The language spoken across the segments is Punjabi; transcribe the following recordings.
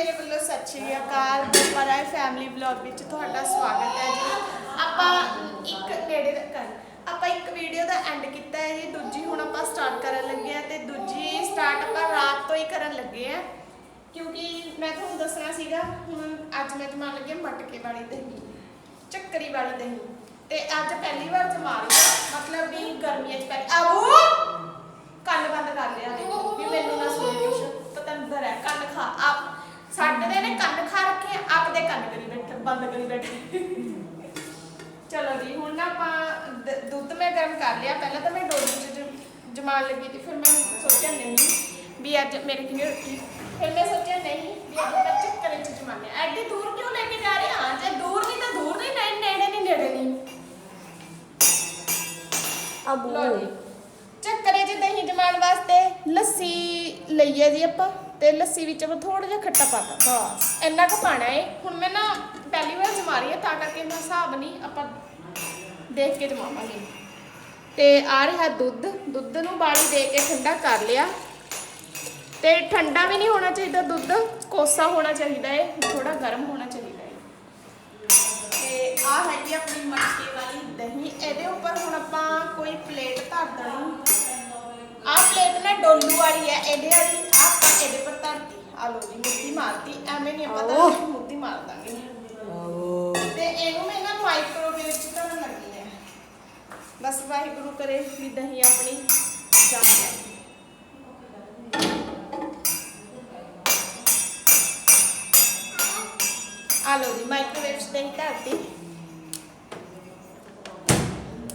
ਮੇਰੇ ਵੱਲੋਂ ਸਤਿ ਸ਼੍ਰੀ ਅਕਾਲ। ਬਪਰਾਏ ਫੈਮਿਲੀ ਵਲੌਗ ਵਿੱਚ ਤੁਹਾਡਾ ਸਵਾਗਤ ਹੈ ਜੀ। ਆਪਾਂ ਇੱਕ ਨੇੜੇ ਕਰ ਆਪਾਂ ਇੱਕ ਵੀਡੀਓ ਦਾ ਐਂਡ ਕੀਤਾ ਹੈ ਜੀ। ਦੂਜੀ ਹੁਣ ਆਪਾਂ ਸਟਾਰਟ ਕਰਨ ਲੱਗੇ ਆ ਤੇ ਦੂਜੀ ਸਟਾਰਟ ਆਪਾਂ ਰਾਤ ਤੋਂ ਹੀ ਕਰਨ ਲੱਗੇ ਆ ਕਿਉਂਕਿ ਮੈਂ ਤੁਹਾਨੂੰ ਦੱਸਣਾ ਸੀਗਾ, ਹੁਣ ਅੱਜ ਮੈਂ ਜਮਾਉਣ ਲੱਗੀ ਮਟਕੇ ਵਾਲੀ ਦਹੀਂ, ਚੱਕਰੀ ਵਾਲੀ ਦਹੀਂ। ਤੇ ਅੱਜ ਪਹਿਲੀ ਵਾਰ ਜਮਾ ਰਹੀ ਮਤਲਬ ਵੀ ਗਰਮੀਆਂ 'ਚ ਪਹਿਲੀ ਆਬੂ ਕੰਨ ਬੰਦ ਕਰ ਲਿਆ। ਵੀ ਮੈਨੂੰ ਨਾ ਸੁਣੇ ਕੁਛ ਪਤੰਦਰ ਹੈ ਕੰਨ ਖਾ ਆਪ ਸਾਡੇ ਦੇ ਨੇ ਕੰਨ ਖਾ ਰੱਖੇ ਆ, ਆਪ ਦੇ ਕੰਨ ਕਰੀ ਬੈਠੇ ਬੰਦ ਕਰੀ ਬੈਠੇ। ਚਲੋ ਜੀ ਹੁਣ ਨਾ ਆਪਾਂ ਦ- ਦੁੱਧ ਮੈਂ ਗਰਮ ਕਰ ਲਿਆ। ਪਹਿਲਾਂ ਤਾਂ ਮੈਂ ਡੋਲੀ ਚ ਜ- ਜਮਾਉਣ ਲੱਗੀ ਸੀ ਫਿਰ ਮੈਂ ਸੋਚਿਆ ਨਹੀਂ ਵੀ ਅੱਜ ਮੇਰੇ ਕਿਨੇ ਰੱਖੀ ਫਿਰ ਮੈਂ ਸੋਚਿਆ ਨਹੀਂ ਵੀ ਅੱਜ ਮੈਂ ਚੱਕਰ ਚ ਜਮਾਨੇ ਐਡੀ ਦੂਰ ਕਿਉਂ ਲੈ ਕੇ ਜਾ ਰਹੇ ਹਾਂ ਜੇ ਦੂਰ ਨਹੀਂ ਤਾਂ ਦੂਰ ਨਹੀਂ ਨੇੜੇ ਨੇੜੇ ਨਹੀਂ ਨੇੜੇ ਨਹੀਂ। ਅਬੂ ਲਓ ਜੀ ਚੱਕਰੇ ਚ ਦਹੀਂ ਜਮਾਉਣ ਵਾਸਤੇ ਲੱਸੀ ਲਈ ਹੈ ਜੀ ਆਪਾਂ। ਤੇ ਲੱਸੀ ਵਿੱਚ ਆਪਾਂ ਥੋੜਾ ਜਿਹਾ ਖੱਟਾ ਪਾਤਾ ਬਸ ਇੰਨਾ ਕੁ ਪਾਣਾ ਹੈ ਹੁਣ ਮੈਂ ਨਾ ਪਹਿਲੀ ਵਾਰ ਜਮਾ ਰਹੀ ਹਾਂ ਤਾਂ ਕਰਕੇ ਇੰਨਾ ਹਿਸਾਬ ਨਹੀਂ ਆਪਾਂ ਦੇਖ ਕੇ ਜਮਾਵਾਂਗੇ। ਤੇ ਆ ਰਿਹਾ ਦੁੱਧ ਦੁੱਧ ਨੂੰ ਬਾਲੀ ਦੇ ਕੇ ਠੰਡਾ ਕਰ ਲਿਆ। ਤੇ ਠੰਡਾ ਵੀ ਨਹੀਂ ਹੋਣਾ ਚਾਹੀਦਾ ਦੁੱਧ ਕੋਸਾ ਹੋਣਾ ਚਾਹੀਦਾ ਹੈ ਥੋੜਾ ਗਰਮ ਹੋਣਾ ਚਾਹੀਦਾ ਹੈ ਤੇ ਆ ਹੈਗੀ ਆਪਣੀ ਮਟਕੇ ਵਾਲੀ ਦਹੀਂ ਇਹਦੇ ਉੱਪਰ ਹੁਣ ਆਪਾਂ ਕੋਈ ਪਲੇਟ ਧਰ ਦੇਣੀ। ਆ ਪਲੇਟ ਨਾ ਡੋਲੂ ਵਾਲੀ ਹੈ ਇਹਦੇ ਵਾਲੀ ਆਪਾਂ ਇਹਦੇ ਪਰ ਧਰਤੀ। ਆ ਲੋ ਜੀ ਮੁੱਠੀ ਮਾਰਤੀ ਐਵੇਂ ਨਹੀਂ ਆਪਾਂ। ਤਾਂ ਮੁੱਠੀ ਮਾਰ ਦਾਂਗੇ। ਇਹਨੂੰ ਮੈਂ ਨਾ ਮਾਈਕ੍ਰੋਵੇਵ ਵਿੱਚ ਧਰਨ ਲੱਗੀ ਹੈ। ਬਸ ਵਾਹਿਗੁਰੂ ਕਰੇ ਵੀ ਦਹੀਂ ਆਪਣੀ ਜੰਮ ਜਾਏ। ਆ ਲਓ ਜੀ ਮਾਈਕ੍ਰੋਵੇਵ 'ਚ ਦਹੀਂ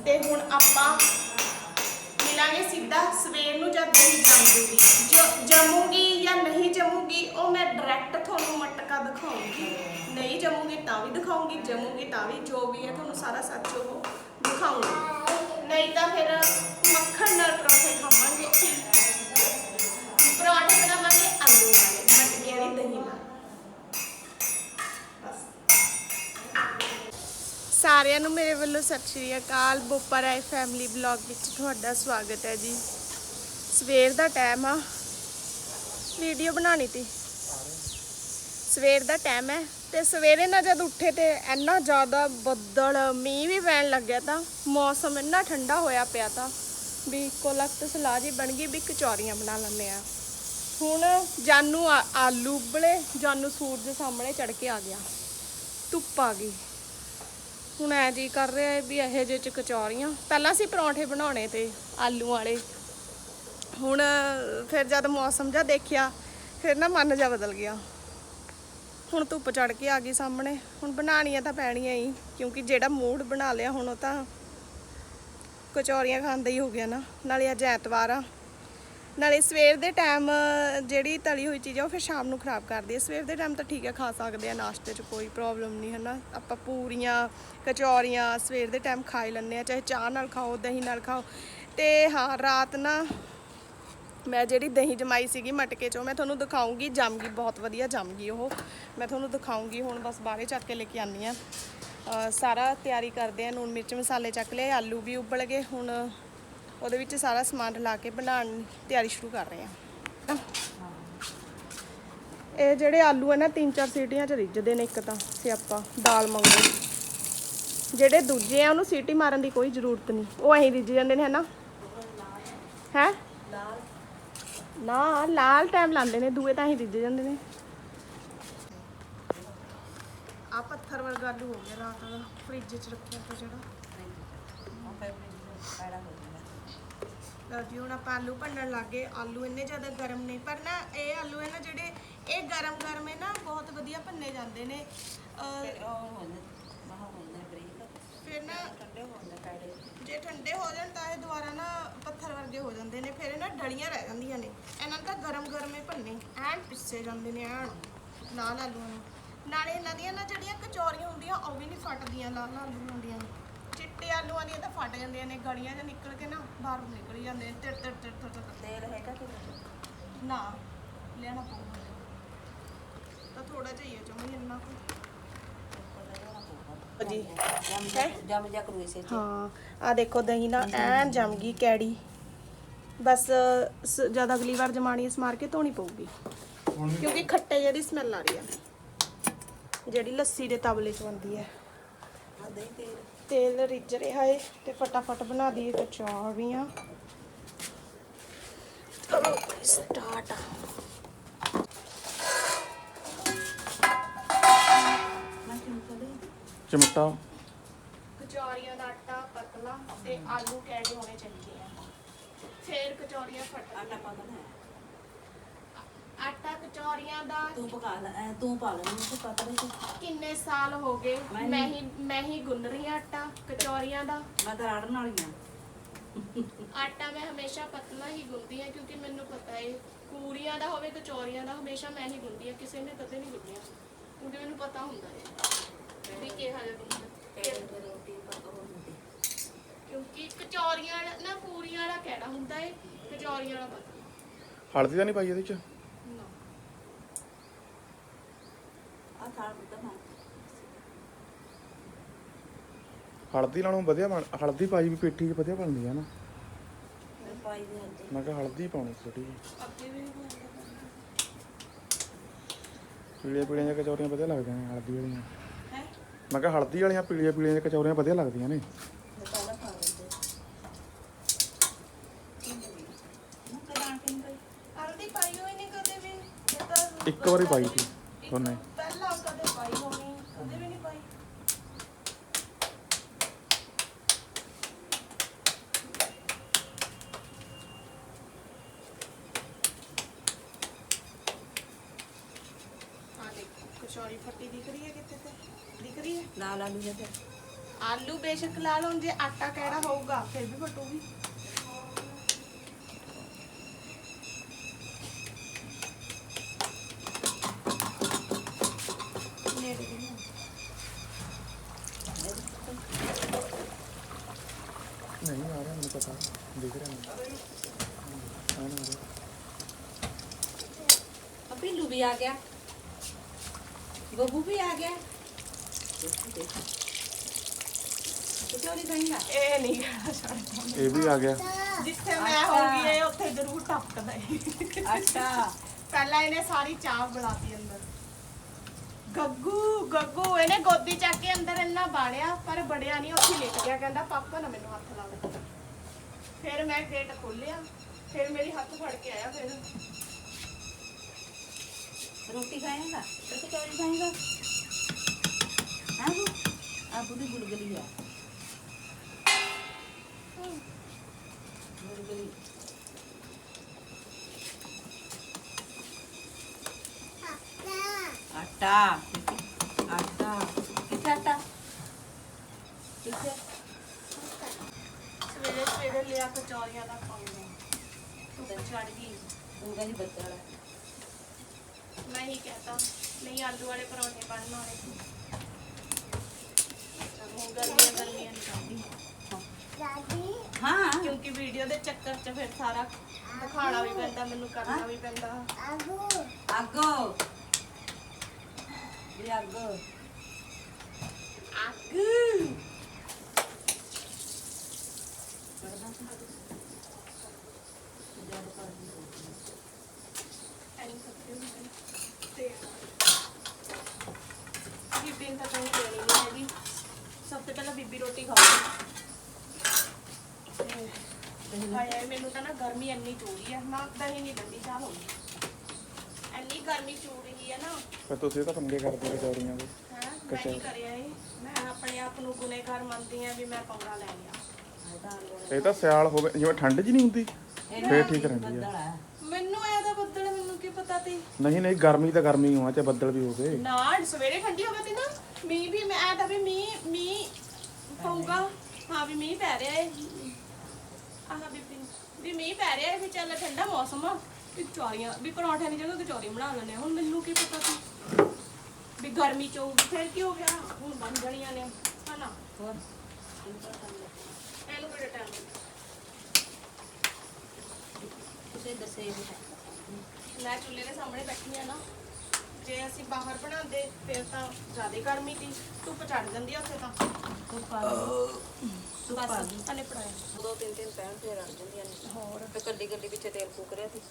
ਤੇ ਹੁਣ ਆਪਾਂ ਮਿਲਾਂਗੇ ਸਿੱਧਾ ਸਵੇਰ ਨੂੰ ਜਦ ਦਹੀਂ ਜੰਮ ਜੂਗੀ ਜੋ ਜੰਮੂਗੀ ਜਾਂ ਨਹੀਂ ਜੰਮੂਗੀ ਉਹ ਮੈਂ ਡਾਇਰੈਕਟ ਤੁਹਾਨੂੰ ਮਟਕਾ ਦਿਖਾਉਂਗੀ। ਨਹੀਂ ਜੰਮੂਗੀ ਤਾਂ ਵੀ ਦਿਖਾਉਂਗੀ, ਜੰਮੂਗੀ ਤਾਂ ਵੀ, ਜੋ ਵੀ ਹੈ ਤੁਹਾਨੂੰ ਸਾਰਾ ਸੱਚ ਉਹ ਦਿਖਾਉਂਗੀ। ਨਹੀਂ ਤਾਂ ਫਿਰ ਮੱਖਣ ਨਾਲ ਪਰੌਂਠੇ ਖਾਵਾਂਗੇ। ਪਰੌਂਠੇ ਬਣਾਵਾਂਗੇ ਆਲੂ ਵਾਲੇ, ਮਟਕੇ ਵਾਲੀ ਦਹੀਂ ਨਾਲ। ਸਾਰਿਆਂ ਨੂੰ ਮੇਰੇ ਵੱਲੋਂ ਸਤਿ ਸ਼੍ਰੀ ਅਕਾਲ। ਬੋਪਾ ਰਾਏ ਫੈਮਿਲੀ ਬਲੌਗ ਵਿੱਚ ਤੁਹਾਡਾ ਸਵਾਗਤ ਹੈ ਜੀ। ਸਵੇਰ ਦਾ ਟਾਈਮ ਆ। ਵੀਡੀਓ ਬਣਾਣੀ ਤੀ ਸਵੇਰ ਦਾ ਟਾਈਮ ਹੈ ਤੇ ਸਵੇਰੇ ਨਾ ਜਦ ਉੱਠੇ ਤੇ ਇੰਨਾ ਜ਼ਿਆਦਾ ਬੱਦਲ, ਮੀਂਹ ਵੀ ਪੈਣ ਲੱਗਿਆ ਤਾਂ ਮੌਸਮ ਇੰਨਾ ਠੰਡਾ ਹੋਇਆ ਪਿਆ ਤਾਂ ਵੀ ਇੱਕੋ ਲਖਤ ਸਲਾਹ ਜੀ ਬਣ ਗਈ ਵੀ ਕਚੌਰੀਆਂ ਬਣਾ ਲੈਂਦੇ ਆ ਹੁਣ ਜਾਨੂ ਆਲੂ ਉਬਲੇ, ਜਾਨੂ ਸੂਰਜ ਸਾਹਮਣੇ ਚੜ ਕੇ ਆ ਗਿਆ। ਧੁੱਪ ਆ ਗਈ। ਹੁਣ ਐ ਜੀ ਕਰ ਰਿਹਾ ਹੈ ਵੀ ਇਹੋ ਜਿਹੇ ਚ ਕਚੌਰੀਆਂ। ਪਹਿਲਾਂ ਸੀ ਪਰੌਂਠੇ ਬਣਾਉਣੇ ਤੇ ਆਲੂ ਵਾਲੇ। ਹੁਣ ਫਿਰ ਜਦ ਮੌਸਮ ਜਿਹਾ ਦੇਖਿਆ ਫਿਰ ਨਾ ਮਨ ਜਿਹਾ ਬਦਲ ਗਿਆ। ਹੁਣ ਧੁੱਪ ਚੜ ਕੇ ਆ ਗਈ ਸਾਹਮਣੇ। ਹੁਣ ਬਣਾਉਣੀਆਂ ਤਾਂ ਪੈਣੀਆਂ ਹੀ, ਕਿਉਂਕਿ ਜਿਹੜਾ ਮੂਡ ਬਣਾ ਲਿਆ ਹੁਣ ਉਹ ਤਾਂ ਕਚੌਰੀਆਂ ਖਾਂਦਾ ਹੀ ਹੋ ਗਿਆ ਨਾ। ਨਾਲੇ ਅੱਜ ਐਤਵਾਰ ਆ। ਨਾਲੇ ਸਵੇਰ ਦੇ ਟਾਈਮ ਜਿਹੜੀ ਤਲੀ ਹੋਈ ਚੀਜ਼ ਆ ਉਹ ਫਿਰ ਸ਼ਾਮ ਨੂੰ ਖਰਾਬ ਕਰਦੀ ਹੈ ਸਵੇਰ ਦੇ ਟਾਈਮ ਤਾਂ ਠੀਕ ਹੈ ਖਾ ਸਕਦੇ ਆ, ਨਾਸ਼ਤੇ 'ਚ ਕੋਈ ਪ੍ਰੋਬਲਮ ਨਹੀਂ ਹੈ ਨਾ ਆਪਾਂ ਪੂਰੀਆਂ, ਕਚੌਰੀਆਂ ਸਵੇਰ ਦੇ ਟਾਈਮ ਖਾ ਹੀ ਲੈਂਦੇ ਆ। ਚਾਹੇ ਚਾਹ ਨਾਲ ਖਾਓ, ਦਹੀਂ ਨਾਲ ਖਾਓ। ਤੇ ਹਾਂ, ਰਾਤ ਨਾ ਮੈਂ ਜਿਹੜੀ ਦਹੀਂ ਜਮਾਈ ਸੀਗੀ ਮਟਕੇ 'ਚੋਂ, ਮੈਂ ਤੁਹਾਨੂੰ ਦਿਖਾਉਂਗੀ ਜੰਮ ਗਈ ਬਹੁਤ ਵਧੀਆ ਜੰਮ ਗਈ ਉਹ। ਮੈਂ ਤੁਹਾਨੂੰ ਦਿਖਾਉਂਗੀ, ਹੁਣ ਬਸ ਬਾਹਰੇ ਚੱਕ ਕੇ ਲੈ ਕੇ ਆਨੀ ਆ ਸਾਰਾ ਤਿਆਰੀ ਕਰਦੇ ਆ ਨੂਨ ਮਿਰਚ ਮਸਾਲੇ ਚੱਕ ਲਏ, ਆਲੂ ਵੀ ਉਬਲ ਗਏ, ਹੁਣ ਉਹਦੇ ਵਿੱਚ ਸਾਰਾ ਸਮਾਨ ਰਲਾ ਕੇ ਬਣਾਉਣ ਤਿਆਰੀ ਸ਼ੁਰੂ ਕਰ ਰਹੇ ਆ ਇਹ ਜਿਹੜੇ ਆਲੂ ਆ ਨਾ, ਤਿੰਨ ਚਾਰ ਸੀਟੀਆਂ ਚ ਰਿੱਝਦੇ ਨੇ ਇੱਕ ਤਾਂ ਸਿਆਪਾ ਦਾਲ ਮੰਗੋ ਜਿਹੜੇ ਦੂਜੇ ਆ, ਉਹਨੂੰ ਸੀਟੀ ਮਾਰਨ ਦੀ ਕੋਈ ਜ਼ਰੂਰਤ ਨਹੀਂ, ਉਹ ਐਂ ਰਿੱਝ ਜਾਂਦੇ ਨੇ, ਹਨਾ? ਹੈ? ਨਾ ਲਾਲ ਟਾਈਮ ਲਾਉਂਦੇ ਨੇ ਦੂਏ ਤਾਂ ਹੀ ਰਿੱਝ ਜਾਂਦੇ ਨੇ। ਆ ਪੱਥਰ ਵਰਗਾ ਆਲੂ ਹੋ ਗਿਆ ਰਾਤ ਦਾ ਫ੍ਰਿਜ 'ਚ ਰੱਖਿਆ ਤਾਂ ਜਿਹੜਾ। ਲਓ ਜੀ ਹੁਣ ਆਪਾਂ ਆਲੂ ਭੰਨਣ ਲੱਗੇ ਆਲੂ ਇੰਨੇ ਜ਼ਿਆਦਾ ਗਰਮ ਨੇ ਪਰ ਨਾ ਇਹ ਆਲੂ ਹੈ ਨਾ ਜਿਹੜੇ ਇਹ ਗਰਮ ਗਰਮ ਹੈ ਨਾ ਬਹੁਤ ਵਧੀਆ ਭੰਨੇ ਜਾਂਦੇ ਨੇ। ਅਹ, ਫਿਰ ਨਾ ਜੇ ਠੰਡੇ ਹੋ ਜਾਣ ਤਾਂ ਇਹ ਦੁਬਾਰਾ ਨਾ ਪੱਥਰ ਵਰਗੇ ਹੋ ਜਾਂਦੇ ਨੇ ਡਲੀਆਂ ਰਹਿ ਜਾਂਦੀਆਂ ਨੇ। ਇਹਨਾਂ ਨੂੰ ਤਾਂ ਗਰਮ ਗਰਮ ਹੀ ਭੰਨੇ ਐਨ ਪਿੱਸੇ ਜਾਂਦੇ ਨੇ ਐਨ ਲਾਲ ਆਲੂਆਂ ਨੂੰ। ਨਾਲੇ ਇਹਨਾਂ ਦੀਆਂ ਨਾ ਜਿਹੜੀਆਂ ਕਚੌਰੀਆਂ ਹੁੰਦੀਆਂ ਉਹ ਵੀ ਨਹੀਂ ਫਟਦੀਆਂ ਲਾਲ ਆਲੂ ਹੁੰਦੀਆਂ ਨੇ। ਚਿੱਟੇ ਆਲੂਆਂ ਦੀਆਂ ਤਾਂ ਫਟ ਜਾਂਦੀਆਂ ਨੇ ਗਲੀਆਂ ਜਾਂ ਨਿਕਲ ਕੇ ਨਾ ਬਾਹਰ ਨਿਕਲ ਜਾਂਦੇ ਨੇ ਤਿਰ ਤਿਰ ਤਿਰ ਤਿਰ ਤਿਰ। ਤੇਲ ਹੈਗਾ ਕਿ ਨਾ ਲੈਣਾ ਪਊਗਾ। ਤਾਂ ਥੋੜਾ ਚਾਹੀਏ ਚਮਚ ਇੰਨਾ ਕੁ। ਜੀ ਹੈ ਜਮ ਜਾ ਕਰੂ ਇਸੇ ਚ। ਹਾਂ ਆ ਦੇਖੋ ਦਹੀਂ ਨਾ ਐਨ ਜੰਮ ਗਈ ਕੈੜੀ। ਬਸ ਸ- ਜਦ ਅਗਲੀ ਵਾਰ ਜਮਾਣੀ ਇਸ ਮਾਰ ਕੇ ਧੋਣੀ ਪਊਗੀ। ਕਿਉਂਕਿ ਖੱਟੇ ਜਿਹੀ ਸਮੈਲ ਆ ਰਹੀ ਆ। ਜਿਹੜੀ ਲੱਸੀ ਦੇ ਤਬਲੇ 'ਚ ਆਉਂਦੀ ਹੈ। ਆ ਦਹੀਂ ਤੇਲ ਤੇਲ ਰਿੱਝ ਰਿਹਾ ਏ ਤੇ ਫਟਾਫਟ ਬਣਾ ਦਈਏ ਕਚੌਰੀਆਂ ਚਲੋ ਸਟਾਰਟ ਮੈਂ ਕਿਉਂ ਚਲੇ ਚਮਟਾ। ਕਚੌਰੀਆਂ ਦਾ ਆਟਾ ਪਤਲਾ ਤੇ ਆਲੂ ਕੈੜੇ ਹੋਣੇ ਚਾਹੀਦੇ ਆ। ਫੇਰ ਕਚੌਰੀਆਂ ਫਟ ਆਟਾ ਪਾ ਦੇਣਾ ਹੈ। ਆਟਾ ਕਚੌਰੀਆਂ ਦਾ ਤੂੰ ਪਕਾ ਲੈ ਐ ਤੂੰ ਪਾ ਲੈ ਮੈਨੂੰ ਪਤਾ ਨਹੀਂ ਕਿੰਨੇ ਸਾਲ ਹੋ ਗਏ ਮੈਂ ਮੈਂ ਹੀ ਮੈਂ ਹੀ ਗੁੰਨ ਰਹੀ ਹਾਂ ਆਟਾ ਕਚੌਰੀਆਂ ਦਾ। ਮੈਂ ਤਾਂ ਰਾੜਨ ਵਾਲੀ ਆ ਆਟਾ ਮੈਂ ਹਮੇਸ਼ਾ ਪਤਲਾ ਹੀ ਗੁੰਨਦੀ ਹਾਂ ਕਿਉਂਕਿ ਮੈਨੂੰ ਪਤਾ ਹੈ ਪੂਰੀਆਂ ਦਾ ਹੋਵੇ ਕਚੌਰੀਆਂ ਦਾ ਹਮੇਸ਼ਾ ਮੈਂ ਹੀ ਗੁੰਨਦੀ ਹਾਂ ਕਿਸੇ ਨੇ ਕਦੇ ਨਹੀਂ ਗੁੰਨਿਆ। ਕਿਉਂਕਿ ਮੈਨੂੰ ਪਤਾ ਹੁੰਦਾ ਹੈ ਵੀ ਕਿਹਾ ਜਿਹਾ ਗੁੰਨਣਾ ਤੇਲ ਤੇ ਰੋਟੀ ਪਕਾ ਹੁੰਦੀ ਕਿਉਂਕਿ ਕਚੌਰੀਆਂ ਵਾਲਾ- ਨਾ ਪੂਰੀਆਂ ਵਾਲਾ ਕਿਹੜਾ ਹੁੰਦਾ ਹੈ ਕਚੌਰੀਆਂ ਵਾਲਾ ਪਤਾ। ਹਲਦੀ ਤਾਂ ਨਹੀਂ ਪਾਈ ਇਹਦੇ ਚ? ਨਾ। ਆ ਥਾਲ ਬੁੱਧਾ ਮਾਰ। ਹਲਦੀ ਨਾਲੋਂ ਵਧੀਆ ਬਣ ਹਲਦੀ ਪਾਈ ਵੀ ਪੇਠੀ 'ਚ ਵਧੀਆ ਬਣਦੀ ਆ ਨਾ। ਮੈਂ ਪਾਈ ਦੇ ਹੱਥ ਮੈਂ ਕਿਹਾ ਹਲਦੀ ਪਾਉਣੀ ਥੋੜੀ ਜਿਹੀ। ਅੱਗੇ ਵੀ ਪੀਲੀਆਂ ਪੀਲੀਆਂ ਜਿਹੀਆਂ ਕਚੌਰੀਆਂ ਵਧੀਆ ਲੱਗਦੀਆਂ ਨੇ ਹਲਦੀ ਵਾਲੀਆਂ। ਹੈ? ਮੈਂ ਕਿਹਾ ਹਲਦੀ ਵਾਲੀਆਂ ਪੀਲੀਆਂ ਪੀਲੀਆਂ ਜਿਹੀਆਂ ਕਚੌਰੀਆਂ ਵਧੀਆ ਲੱਗਦੀਆਂ ਨੇ ਮੈਂ ਪਹਿਲਾਂ ਪਾ ਦਿੰਦੇ ਮੈਂ ਕਦਾਂ ਕਿੰਨ ਪਈ ਹਲਦੀ ਪਾਈ ਹੋਈ ਨਹੀਂ ਕਦੇ ਵੀ ਇਹ ਤਾਂ ਇੱਕ ਵਾਰੀ ਪਾਈ ਸੀ ਇੱਕ ਉਹਨੇ। ਪਹਿਲਾਂ ਕਦੇ ਪਾਈ ਹੋਣੀ ਕਦੇ ਵੀ ਨਹੀਂ ਪਾਈ। ਹਾਂ ਦੇਖੋ ਕਚੌਰੀ ਫੱਟੀ ਦਿਖ ਰਹੀ ਹੈ ਕਿਤੇ ਤੇ? ਦਿਖ ਰਹੀ ਹੈ? ਲਾਲ ਆਲੂ ਜੇ ਫਿਰ? ਆਲੂ ਬੇਸ਼ੱਕ ਲਾ ਲਓ ਜੇ ਆਟਾ ਕਿਹੜਾ ਹੋਊਗਾ ਫਿਰ ਵੀ ਫਟੂਗੀ ਨੇੜੇ ਦੀ ਨਾ। ਨਹੀਂ ਆ ਰਿਹਾ ਮੈਨੂੰ ਪਤਾ ਦਿਖ ਰਿਹਾ ਮੈਨੂੰ ਆ ਨਾ ਰਿਹਾ ਗਿਆ। ਬੱਬੂ ਵੀ ਆ ਗਿਆ। ਕਿਉਂ ਨਹੀਂ ਖਾਏਗਾ ਇਹ ਨਹੀਂ ਕਹਿਣਾ ਛੱਡਦਾ ਇਹ ਵੀ ਆ ਗਿਆ। ਜਿੱਥੇ ਮੈਂ ਹੋਊਗੀ ਇਹ ਉੱਥੇ ਜ਼ਰੂਰ ਟਪਕਦਾ ਹੈ ਅੱਛਾ। ਪਹਿਲਾਂ ਇਹਨੇ ਸਾਰੀ ਚਾਹ ਬੁਲਾਤੀ ਅੰਦਰ। ਗੱਗੂ ਗੱਗੂ ਇਹਨੇ ਗੋਦੀ ਚੱਕ ਕੇ ਅੰਦਰ ਇੰਨਾ ਬਾੜਿਆ ਪਰ ਬੜਿਆ ਨਹੀਂ ਉੱਥੇ ਲਿਟ ਗਿਆ। ਕਹਿੰਦਾ ਪਾਪਾ ਨਾ ਮੈਨੂੰ ਹੱਥ ਲਾ ਦੇ। ਫਿਰ ਮੈਂ ਗੇਟ ਖੋਲਿਆ ਫਿਰ ਮੇਰੀ ਹੱਥ ਫੜ ਕੇ ਆਇਆ ਫਿਰ। ਰੋਟੀ ਖਾਏਗਾ? ਤੇ ਚੌੜੀ ਖਾਏਗਾ? ਹਾਂ? ਬੂ ਆ ਬੁੱਢੀ ਗੁਲਗਲੀ ਆ। ਗੁਲਗਲੀ ਆਟਾ। ਆਟਾ। ਕਿੱਥੇ ਆਟਾ? ਕਿੱਥੇ? ਸਵੇਰੇ ਸਵੇਰੇ ਲਿਆ ਕਚੌਰੀਆਂ ਦਾ ਪਾਉਂਦਾ। ਧੁੱਪ ਚੜ ਗਈ। ਤੂੰ ਕਹਿੰਦੀ ਬੱਦਲ ਮੈਂ ਹੀ ਕਹਤਾ। ਨਹੀਂ ਆਲੂ ਵਾਲੇ ਪਰੌਂਠੇ ਬਣਨ ਵਾਲੇ। ਹੁਣ ਗਰਮੀਆਂ ਗਰਮੀਆਂ ਨਹੀਂ ਖਾਂਦੀ। ਹਾਂ। ਕਿਉਂਕਿ ਵੀਡੀਓ ਦੇ ਚੱਕਰ 'ਚ ਫਿਰ ਸਾਰਾ ਦਿਖਾਉਣਾ ਵੀ ਪੈਂਦਾ ਮੈਨੂੰ ਕਰਨਾ ਵੀ ਪੈਂਦਾ। ਆਗੋ। ਵੀ ਆਗੋ। ਅੱਗ ਐਨੀ ਸੱਤੇ ਹੁੰਦੇ ਨੇ। ਤੇ ਬੀਬੀ ਨੂੰ ਤਾਂ ਕੋਈ ਦੇਣੀ ਨਹੀਂ ਹੈਗੀ ਸਭ ਤੋਂ ਪਹਿਲਾਂ ਬੀਬੀ ਰੋਟੀ ਤੇ ਹਾਏ ਮੈਨੂੰ ਤਾਂ ਨਾ ਗਰਮੀ ਇੰਨੀ ਚੋਰੀ ਆ। ਨਾ ਦਹੀਂ ਨਹੀਂ ਦਿੰਦੀ ਚਾਹ ਹੋਣੀ। ਇੰਨੀ ਗਰਮੀ ਚੋ ਰਹੀ ਆ ਨਾ। ਪਰ ਤੁਸੀਂ ਤਾਂ ਪੰਗੇ ਕਰਦੇ ਕਚੌਰੀਆਂ ਦੇ। ਹੈਂ, ਮੈਂ ਕੀ ਕਰਿਆ ਇਹ? ਮੈਂ ਆਪਣੇ ਆਪ ਨੂੰ ਗੁਨੇਗਾਰ ਮੰਨਦੀ ਆ ਵੀ ਮੈਂ ਪੰਗਾ ਲੈ ਲਿਆ। ਇਹ ਤਾਂ ਸਿਆਲ ਹੋਵੇ ਜਿਵੇਂ ਠੰਡ ਜੀ ਨਹੀਂ ਹੁੰਦੀ ਫੇਰ ਠੀਕ ਰਹਿੰਦੀ ਆ ਬੱਦਲ ਆ ਮੈਨੂੰ ਇਹਦਾ ਬੱਦਲ ਮੈਨੂੰ ਕੀ ਪਤਾ ਤੀ ਨਹੀਂ ਨਹੀਂ ਗਰਮੀ ਤਾਂ ਗਰਮੀ ਹੋਣਾ ਚਾਹੇ ਬੱਦਲ ਵੀ ਹੋਵੇ। ਨਾ ਸਵੇਰੇ ਠੰਡੀ ਹੋਵੇ ਤੇ ਨਾ। ਮੀਂਹ ਵੀ ਮੈਂ ਐ ਤਾਂ ਵੀ ਮੀਂਹ ਮੀਂਹ ਪਊਗਾ। ਹਾਂ ਵੀ ਮੀਂਹ ਪੈ ਰਿਹਾ ਏ। ਆਹ ਬੀਬੀ ਵੀ ਮੀਂਹ ਪੈ ਰਿਹਾ ਏ ਵੀ ਚੱਲ ਠੰਡਾ ਮੌਸਮ ਆ। ਵੀ ਕਚੌਰੀਆਂ ਵੀ ਪਰੌਂਠਿਆਂ ਦੀ ਜਗ੍ਹਾ ਕਚੌਰੀ ਬਣਾ ਆ। ਹੁਣ ਮੈਨੂੰ ਕੀ ਪਤਾ ਸੀ? ਵੀ ਗਰਮੀ ਚ ਹੋਊਗੀ ਫਿਰ ਕੀ ਹੋ ਗਿਆ? ਹੁਣ ਬਣ ਜਾਣੀਆਂ ਨੇ। ਹਨਾ? ਹੋਰ? ਇਹਨੂੰ ਕਿਹੜਾ ਟਾਈਮ ਤੁਸੀਂ ਦੱਸੇ ਵੀ ਹੈ। ਮੈਂ ਚੁੱਲ੍ਹੇ ਦੇ ਸਾਹਮਣੇ ਬੈਠੀ ਆ ਨਾ ਜੇ ਅਸੀਂ ਬਾਹਰ ਬਣਾਉਂਦੇ ਫਿਰ ਤਾਂ ਜ਼ਿਆਦਾ ਗਰਮੀ ਸੀ। ਧੁੱਪ ਚੜ ਜਾਂਦੀ ਆ ਉੱਥੇ ਤਾਂ। ਧੁੱਪ ਆ ਗਈ ਧੁੱਪ ਆ ਗਈ। ਬਸ ਅਨੇ ਪੜਾਇਆ ਦੋ ਤਿੰਨ ਤਿੰਨ ਪੈਣ ਤੇ ਰੜ ਜਾਂਦੀਆਂ ਨੇ। ਹੋਰ? ਤੇ ਗੱਡੀ ਗੱਡੀ ਪਿੱਛੇ ਤੇਲ ਫੂਕ ਰਿਹਾ ਸੀ।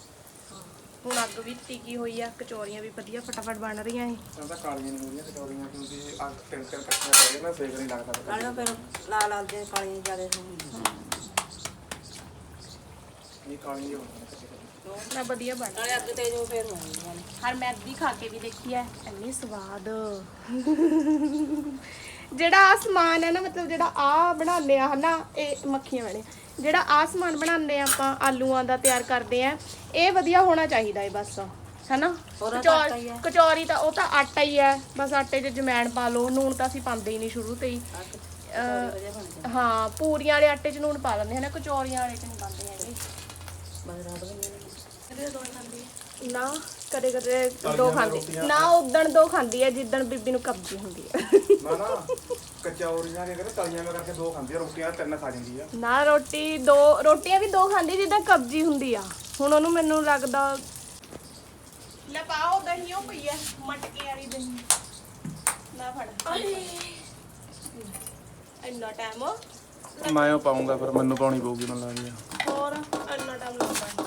ਹੁਣ ਅੱਗ ਵੀ ਟਿਕੀ ਹੋਈ ਆ ਕਚੌਰੀਆਂ ਵੀ ਵਧੀਆ ਫਟਾਫਟ ਬਣ ਰਹੀਆਂ ਏ ਤਾਂ ਤਾਂ ਕਾਲੀਆਂ ਨਹੀਂ ਹੋ ਰਹੀਆਂ ਕਚੌਰੀਆਂ ਕਿਉਂਕਿ ਅੱਗ ਤਿੰਨ ਤਿੰਨ ਕੱਟੀਆਂ ਪੈ ਗਈਆਂ ਨਾ ਸੇਕ ਨਹੀਂ ਲੱਗਦਾ ਪਤਾ। ਕਾਲੀਆਂ ਫਿਰ ਲਾਲ ਲਾਲ ਦੇ ਕਾਲੀਆਂ ਜਿਆਦੇ ਹੁੰਦੀਆਂ ਇਹ ਕਾਲੀਆਂ ਹੀ ਹੋਣਗੀਆਂ ਮੈਂ ਵਧੀਆ ਬਣ ਨਾਲੇ ਅੱਗ ਤੇਜ਼ ਹੋ ਫੇਰ ਹੋਣਗੀਆਂ ਨੇ ਹਰ ਮੈਂ ਅੱਧੀ ਖਾ ਕੇ ਵੀ ਦੇਖੀ ਐ ਇੰਨੀ ਸਵਾਦ। ਜਿਹੜਾ ਆ ਸਮਾਨ ਹੈ ਨਾ ਮਤਲਬ ਜਿਹੜਾ ਆ ਬਣਾਉਂਦੇ ਆ ਹਨਾ ਇਹ ਮੱਖੀਆਂ ਵਾਲੇ ਜਿਹੜਾ ਆ ਸਮਾਨ ਬਣਾਉਂਦੇ ਆ ਆਪਾਂ ਆਲੂਆਂ ਦਾ ਤਿਆਰ ਕਰਦੇ ਆ ਇਹ ਵਧੀਆ ਹੋਣਾ ਚਾਹੀਦਾ ਹੈ ਬਸ ਹਨਾ? ਤਾਂ ਕਚੌਰ- ਆਟਾ ਹੀ ਹੈ। ਕਚੌਰੀ ਤਾਂ ਉਹ ਤਾਂ ਆਟਾ ਹੀ ਹੈ ਬਸ ਆਟੇ 'ਚ ਜਮੈਣ ਪਾ ਲਓ ਨੂਣ ਤਾਂ ਅਸੀਂ ਪਾਉਂਦੇ ਹੀ ਨਹੀਂ ਸ਼ੁਰੂ ਤੋਂ ਹੀ। ਕਚੌਰੀ ਵਧੀਆ ਬਣ ਜਾਂਦੀ। ਹਾਂ ਪੂਰੀਆਂ ਵਾਲੇ ਆਟੇ 'ਚ ਨੂਣ ਪਾ ਲੈਂਦੇ ਹਨਾ? ਕਚੌਰੀਆਂ ਵਾਲੇ 'ਚ ਨਹੀਂ ਪਾਉਂਦੇ ਹੈਗੇ। ਨਾ ਕਦੇ ਕਦੇ ਦੋ ਖਾਂਦੀ। ਨਾ ਉਦਣ ਦੋ ਖਾਂਦੀ ਹੈ ਜਿੱਦਣ ਬੀਬੀ ਨੂੰ ਕਬਜੀ ਹੁੰਦੀ ਹੈ। ਨਾ ਨਾ ਕਚੌਰੀਆਂ ਦੇ ਕਹਿੰਦੇ ਤਲੀਆਂ ਮੈਂ ਕਰਕੇ ਦੋ ਖਾਂਦੀ ਆ ਰੋਟੀਆਂ ਤਿੰਨ ਖਾ ਜਾਂਦੀ ਆ। ਨਾ ਰੋਟੀ ਦੋ ਰੋਟੀਆਂ ਵੀ ਦੋ ਖਾਂਦੀ ਜਿੱਦਾਂ ਕਬਜੀ ਹੁੰਦੀ ਆ। ਹੁਣ ਉਹਨੂੰ ਮੈਨੂੰ ਲੱਗਦਾ ਲੈ ਪਾਓ ਦਹੀਂ ਉਹ ਪਈ ਐ ਮਟਕੇ ਵਾਲੀ ਦਹੀਂ। ਨਾ ਫੜ। ਇੰਨਾ ਟਾਈਮ ਮੈਂ ਉਹ ਪਾਉਂਗਾ ਫਿਰ ਮੈਨੂੰ ਪਾਉਣੀ ਪਊਗੀ ਮੈਨੂੰ ਲੱਗਦੀ ਆ। ਹੋਰ ਇੰਨਾ ਟਾਈਮ ਲੱਗਦਾ।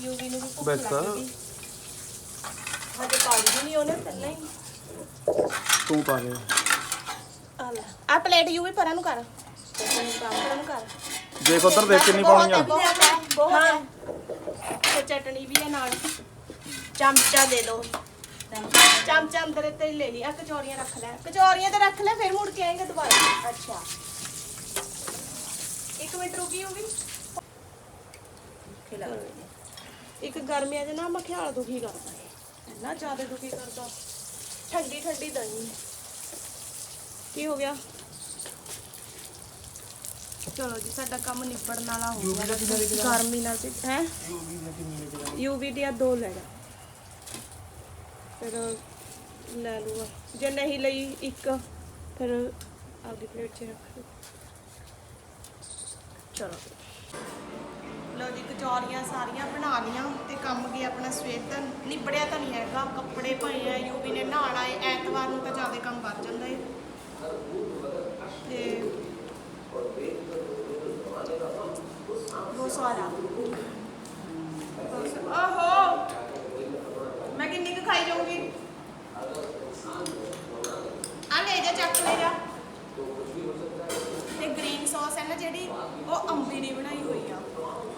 ਯੂਵੀ ਨੂੰ ਵੀ ਭੁੱਖ ਬਸ। ਲੱਗ ਗਈ ਹਜੇ ਪਾਣੀ ਵੀ ਨਹੀਂ ਉਹਨੇ ਪਹਿਲਾਂ ਹੀ। ਤੂੰ ਪਾ ਦੇ। ਆ ਲੈ। ਆ ਪਲੇਟ ਯੂਵੀ ਪਰਾਂ ਨੂੰ ਕਰ। ਪਰਾਂ ਨੂੰ ਕਰ ਦੇਖ ਉਧਰ ਦੇਖ ਕਿੰਨੀ ਪਾਉਣੀ ਆ। ਬਹੁਤ ਹੈ ਬਹੁਤ ਹੈ। ਤੇ ਚਟਣੀ ਵੀ ਹੈ ਨਾਲ। ਚਮਚਾ ਦੇ ਦੋ। ਚਮਚਾ ਅੰਦਰ ਤੇ ਲੈ ਲਈ। ਆ ਕਚੌਰੀਆਂ ਰੱਖ ਲੈ। ਕਚੌਰੀਆਂ ਤੇ ਰੱਖ ਲੈ ਫਿਰ ਮੁੜ ਕੇ ਆਏਗਾ ਦੁਬਾਰਾ। ਅੱਛਾ। ਇੱਕ ਮਿੰਟ ਰੁਕੀ ਹੋਗੀ ਖਿਲਾ ਇੱਕ ਗਰਮੀਆਂ 'ਚ ਨਾ ਮਖਿਆਲ ਦੁਖੀ ਕਰਦਾ। ਹੈ ਇੰਨਾ ਜ਼ਿਆਦਾ ਦੁਖੀ ਕਰਦਾ। ਠੰਡੀ ਠੰਡੀ ਦਹੀਂ। ਕੀ ਹੋ ਗਿਆ? ਚਲੋ ਜੀ ਸਾਡਾ ਕੰਮ ਨਿਬੜਨ ਵਾਲਾ ਹੋ ਗਿਆ। ਗਰਮੀ ਨਾਲ ਤੇ ਹੈ? ਯੂਵੀ ਦੀਆਂ ਦੋ ਲੈ ਜਾ ਫਿਰ ਲੈ ਲੂਗਾ। ਜੇ ਨਹੀਂ ਲਈ ਇੱਕ ਫਿਰ ਆਪਦੀ ਪਲੇਟ 'ਚ ਰੱਖ ਲਓ ਚਲੋ। ਲਓ ਜੀ, ਕਚੌਰੀਆਂ ਸਾਰੀਆਂ ਬਣਾ ਲੀਆਂ ਤੇ ਕੰਮ ਗਿਆ ਆਪਣਾ, ਸਵੇਰ ਦਾ ਨਿਬੜਿਆ ਤਾਂ ਨਹੀਂ ਹੈਗਾ, ਕੱਪੜੇ ਪਏ ਆ ਯੂਵੀ ਨੇ ਨਹਾਣਾ ਏ ਐਤਵਾਰ ਨੂੰ ਤਾਂ ਜ਼ਿਆਦਾ ਕੰਮ ਵੱਧ ਜਾਂਦਾ ਏ। ਤੇ ਬਹੁਤ ਸਾਰਾ ਓਹੋ ਮੈਂ ਕਿੰਨੀ ਕੁ ਖਾਈ ਜਾਊਂਗੀ? ਆ ਲੈ ਜਾ, ਚੱਕ ਲੈ ਜਾ। ਤੇ ਗ੍ਰੀਨ ਸੌਸ ਹੈ ਨਾ ਜਿਹੜੀ, ਉਹ ਅੰਬੀ ਦੀ ਬਣਾਈ।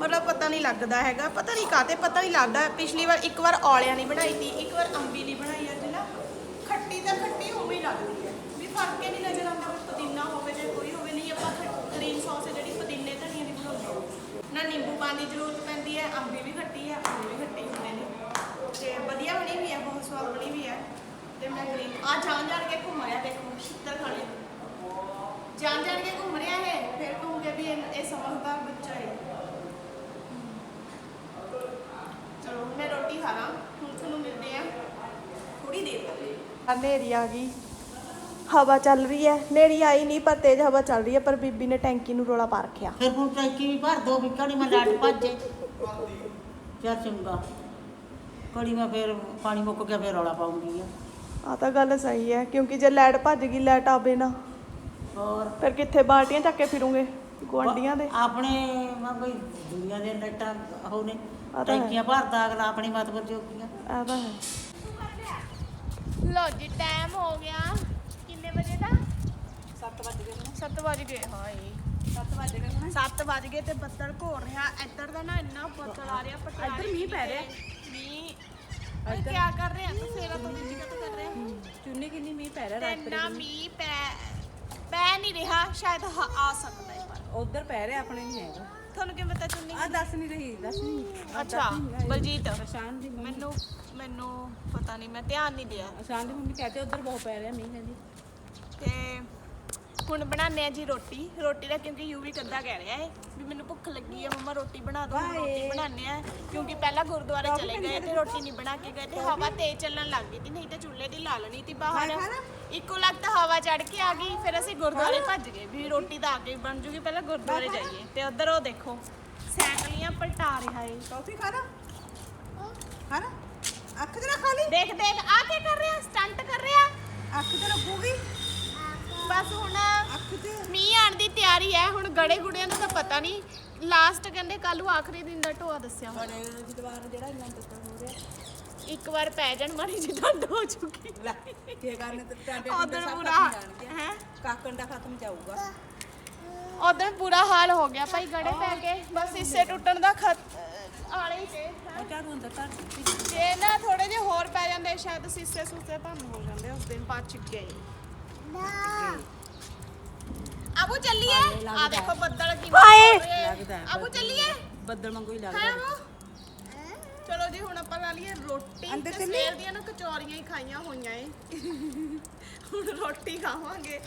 ਮਤਲਬ ਪਤਾ ਨਹੀਂ ਲੱਗਦਾ ਹੈਗਾ, ਪਤਾ ਨਹੀਂ ਕਾਤੇ ਪਤਾ ਨਹੀਂ ਲੱਗਦਾ। ਪਿਛਲੀ ਵਾਰ ਇੱਕ ਵਾਰ ਔਲਿਆਂ ਦੀ ਬਣਾਈ ਸੀ, ਇੱਕ ਵਾਰ ਅੰਬੀ ਦੀ ਬਣਾਈ ਅੱਜ ਨਾ ਖੱਟੀ ਤਾਂ ਖੱਟੀ ਉਵੇਂ ਹੀ ਲੱਗਦੀ ਹੈ। ਵੀ ਫ਼ਰਕ ਹੀ ਨਹੀਂ ਨਜ਼ਰ ਆਉਂਦਾ ਵੀ ਪੁਦੀਨਾ ਹੋਵੇ ਜਾਂ ਕੋਈ ਹੋਵੇ, ਨਹੀਂ ਆਪਾਂ ਗ੍ਰੀਨ ਸੌਸ ਹੈ ਜਿਹੜੀ ਪੁਦੀਨੇ ਧਨੀਏ ਦੀ ਬਣਾਉਂਦੇ ਹਾਂ। ਨਾ ਨਿੰਬੂ ਪਾਣੀ ਦੀ ਜ਼ਰੂਰਤ ਪੈਂਦੀ ਹੈ, ਅੰਬੀ ਵੀ ਖੱਟੀ ਹੈ ਅੰਬੀ ਵੀ ਖੱਟੀ ਹੁੰਦੇ ਨੇ। ਤੇ ਵਧੀਆ ਬਣੀ ਵੀ ਹੈ, ਬਹੁਤ ਸਵਾਦ ਬਣੀ ਵੀ ਹੈ। ਤੇ ਮੈਂ ਗ੍ਰੀਨ ਆ ਜਾਣ ਜਾਣ ਕੇ ਘੁੰਮ ਰਿਹਾ ਦੇਖੋ ਛਿੱਤਰ ਖਾਣੇ। ਜਾਣ ਜਾਣ ਕੇ ਘੁੰਮ ਰਿਹਾ ਹੈ ਫਿਰ ਘੁੰਮ ਕੇ ਵੀ ਇਹ ਇਹ ਸਮਝਦਾਰ ਬੱਚਾ ਹੈ ਚਲੋ ਮੈਂ ਰੋਟੀ ਖਾ ਲਾਂ ਹੁਣ ਤੁਹਾਨੂੰ ਮਿਲਦੇ ਆ ਥੋੜੀ ਦੇਰ ਤੱਕ ਹਨੇਰੀ ਆ ਗਈ। ਹਵਾ ਚੱਲ ਰਹੀ ਹੈ। ਹਨੇਰੀ ਆਈ ਨਹੀਂ ਪਰ ਤੇਜ਼ ਹਵਾ ਚੱਲ ਰਹੀ ਹੈ ਪਰ ਬੀਬੀ ਨੇ ਟੈਂਕੀ ਨੂੰ ਰੋਲਾ ਪਾ ਰੱਖਿਆ। ਫਿਰ ਹੁਣ ਟੈਂਕੀ ਵੀ ਭਰ ਦੋ ਵੀ ਕੜੀ ਮੈਂ ਲਾਟ ਭੱਜੇ ਚਾ ਚੰਗਾ। ਕੜੀ ਮੈਂ ਫਿਰ ਪਾਣੀ ਮੁੱਕ ਗਿਆ ਫਿਰ ਰੌਲਾ ਪਾਉਂਗੀ ਆ। ਤਾਂ ਗੱਲ ਸਹੀ ਹੈ ਕਿਉਂਕਿ ਜੇ ਲਾਈਟ ਭੱਜ ਗਈ ਲਾਈਟ ਆਵੇ ਨਾ। ਹੋਰ? ਫਿਰ ਕਿੱਥੇ ਬਾਲਟੀਆਂ ਚੱਕ ਕੇ ਫਿਰੂਗੇ? ਗੁਆਂਢੀਆਂ ਦੇ। ਆਪਣੇ ਮੈਂ ਕੋਈ ਦੁਨੀਆ ਦੇ ਨੱਟਾਂ ਹੋਣੇ ਆ ਤਾਂ ਹੈ। ਟੈਂਕੀਆਂ ਭਰਦਾ ਅਗਲਾ ਆਪਣੀ ਮਤ ਪਰ ਜੋਗੀਆਂ ਆ। ਤਾਂ ਹੈ। ਲੋ ਜੀ ਟਾਈਮ ਹੋ ਗਿਆ। ਕਿੰਨੇ ਵਜੇ ਦਾ? 7 ਵਜੇ ਗਏ 7 ਵਜ ਗਏ ਹਾਏ। 7 ਵਜੇ ਗਏ 7 ਵਜ ਗਏ ਤੇ ਬੱਦਲ ਘੋਰ ਰਿਹਾ। ਇੱਧਰ ਦਾ ਨਾ ਇੰਨਾ ਬੱਦਲ ਆ ਰਿਹਾ ਪਟਿਆਲੇ ਇੱਧਰ ਮੀਂਹ ਪੈ ਰਿਹਾ। ਮੀਂਹ। ਓਏ ਕੀ ਕਰ ਰਹੇ ਆ? ਤੂੰ ਸੇਵਾ ਤੋਂ ਵਿੱਚ ਕਾ ਕਰ ਰਹੇ ਆ? ਚੁੰਨੀ ਕਿੰਨੀ ਮੀਂਹ ਪੈ ਤੇ ਇੰਨਾ ਮੀਂਹ ਪੈ ਪੈ ਨਹੀਂ ਰਿਹਾ ਸ਼ਾਇਦ ਆ ਸਕਦਾ। ਉਧਰ ਪੈ ਰਿਹਾ ਆਪਣੇ ਨਹੀਂ ਹੈਗਾ। ਤੁਹਾਨੂੰ ਕਿਵੇਂ ਪਤਾ ਚੁੰਨੀ ਆ ਦੱਸ ਨਹੀਂ ਰਹੀ ਦੱਸ ਨਹੀਂ। ਅੱਛਾ ਬਲਜੀਤ ਸ਼ਾਨ ਦੀ ਮੰਮੀ। ਮੈਨੂੰ ਮੈਨੂੰ ਪਤਾ ਨਹੀਂ ਮੈਂ ਧਿਆਨ ਨਹੀਂ ਦਿਆ। ਸ਼ਾਨ ਦੀ ਮੰਮੀ ਕਹਤੇ ਉਧਰ ਬਹੁਤ ਪੈ ਰਿਹਾ ਮੀਂਹ ਕਹਿੰਦੀ। ਤੇ ਹੁਣ ਬਣਾਉਂਦੇ ਆ ਜੀ ਰੋਟੀ। ਰੋਟੀ ਦਾ ਕਿਉਂਕਿ ਯੂਵੀ ਕੱਦਾ ਕਹਿ ਰਿਹਾ ਹੈ ਵੀ ਮੈਨੂੰ ਭੁੱਖ ਲੱਗੀ ਹੈ ਮੰਮਾ ਰੋਟੀ ਬਣਾ ਦਿਓ ਹੁਣ ਰੋਟੀ ਬਣਾਉਂਦੇ ਆ ਕਿਉਂਕਿ ਪਹਿਲਾਂ ਗੁਰਦੁਆਰੇ ਚਲੇ ਗਏ ਤੇ ਰੋਟੀ ਨਹੀਂ ਬਣਾ ਕੇ ਗਏ ਤੇ ਹਵਾ ਤੇਜ਼ ਚੱਲਣ ਲੱਗ ਗਈ ਸੀ ਨਹੀਂ ਤੇ ਚੁੱਲ੍ਹੇ ਦੀ ਲਾ ਲੈਣੀ ਸੀ ਬਾਹਰ। ਇੱਕੋ ਲੱਗ ਤਾਂ ਹਵਾ ਚੜ ਕੇ ਆ ਗਈ ਫਿਰ ਅਸੀਂ ਗੁਰਦੁਆਰੇ ਭੱਜ ਗਏ ਵੀ ਰੋਟੀ ਤਾਂ ਆ ਕੇ ਬਣ ਜੂਗੀ ਪਹਿਲਾਂ ਗੁਰਦੁਆਰੇ ਜਾਈਏ। ਤੇ ਉਧਰ ਉਹ ਦੇਖੋ ਸਾਈਕਲੀਆਂ ਪਲਟਾ ਰਿਹਾ ਏ। ਟੌਫੀ ਖਾਣਾ ਖਾਣਾ ਅੱਖ ਤੇ ਨਾ ਖਾ ਲਈ ਦੇਖ ਦੇਖ ਆ ਕੀ ਕਰ ਰਿਹਾ? ਸਟੰਟ ਕਰ ਰਿਹਾ? ਅੱਖ ਤੇ ਲੱਗੂਗੀ। ਬਸ ਹੁਣ ਤੇ। ਮੀਂਹ ਆਉਣ ਦੀ ਤਿਆਰੀ ਹੈ ਹੁਣ ਗੜੇ ਗੁੜਿਆਂ ਦਾ ਤਾਂ ਪਤਾ ਨਹੀਂ। ਲਾਸਟ ਕਹਿੰਦੇ ਕੱਲ ਨੂੰ ਆਖਰੀ ਦਿਨ ਦਾ ਢੋਆ ਦੱਸਿਆ ਹੋਇਆ। ਬਣੇ ਦੀ ਦੁਬਾਰਾ ਜਿਹੜਾ ਇੰਨਾ ਦਿੱਤਾ ਹੋ ਰਿਹਾ। ਇੱਕ ਵਾਰ ਪੈ ਜਾਣ ਮਾਰੀ ਜੀ ਠੰਡ ਹੋ ਚੁੱਕੀ ਲੈ ਕੀ ਕਰਨ ਤੇ ਟਾਂਡੇ ਉਧਰ ਸਭ ਪੂਰਾ ਹੈ ਕਾਕਣ ਦਾ ਖਤਮ ਜਾਊਗਾ। ਉਧਰ ਬੁਰਾ ਹਾਲ ਹੋ ਗਿਆ ਭਾਈ ਗੜੇ ਪੈ ਗਏ ਬਸ ਇਸੇ ਟੁੱਟਣ ਦਾ ਖਤ ਆਲੇ ਹੀ ਤੇ ਉਹ ਝਾੜੂ ਅੰਦਰ ਦਿੱਤੀ। ਜੇ ਨਾ ਥੋੜੇ ਜਿਹੇ ਹੋਰ ਪੈ ਜਾਂਦੇ ਸ਼ਾਇਦ ਸੀਸੇ ਸੂਸੇ ਭੰਨ ਹੋ ਜਾਂਦੇ ਉਸ ਦਿਨ ਬਾਅਦ ਗਏ। ਅਬੂ ਚੱਲੀਏ? ਆ ਦੇਖੋ ਬੱਦਲ ਕਿਵੇਂ ਹੋ ਰਹੇ ਆ। ਲੱਗਦਾ ਹੈ ਅਬੂ ਚੱਲੀਏ? ਬੱਦਲ ਵਾਂਗੂ ਹੀ ਲੱਗਦਾ। ਚਲੋ ਜੀ ਹੁਣ ਆਪਾਂ ਲਾ ਲਈਏ ਰੋਟੀ ਅੰਦਰ ਤੇ? ਸਵੇਰ ਦੀਆਂ ਨਾ ਕਚੌਰੀਆਂ ਹੀ ਖਾਈਆਂ ਹੋਈਆਂ ਏ। ਹੁਣ ਰੋਟੀ ਖਾਵਾਂਗੇ।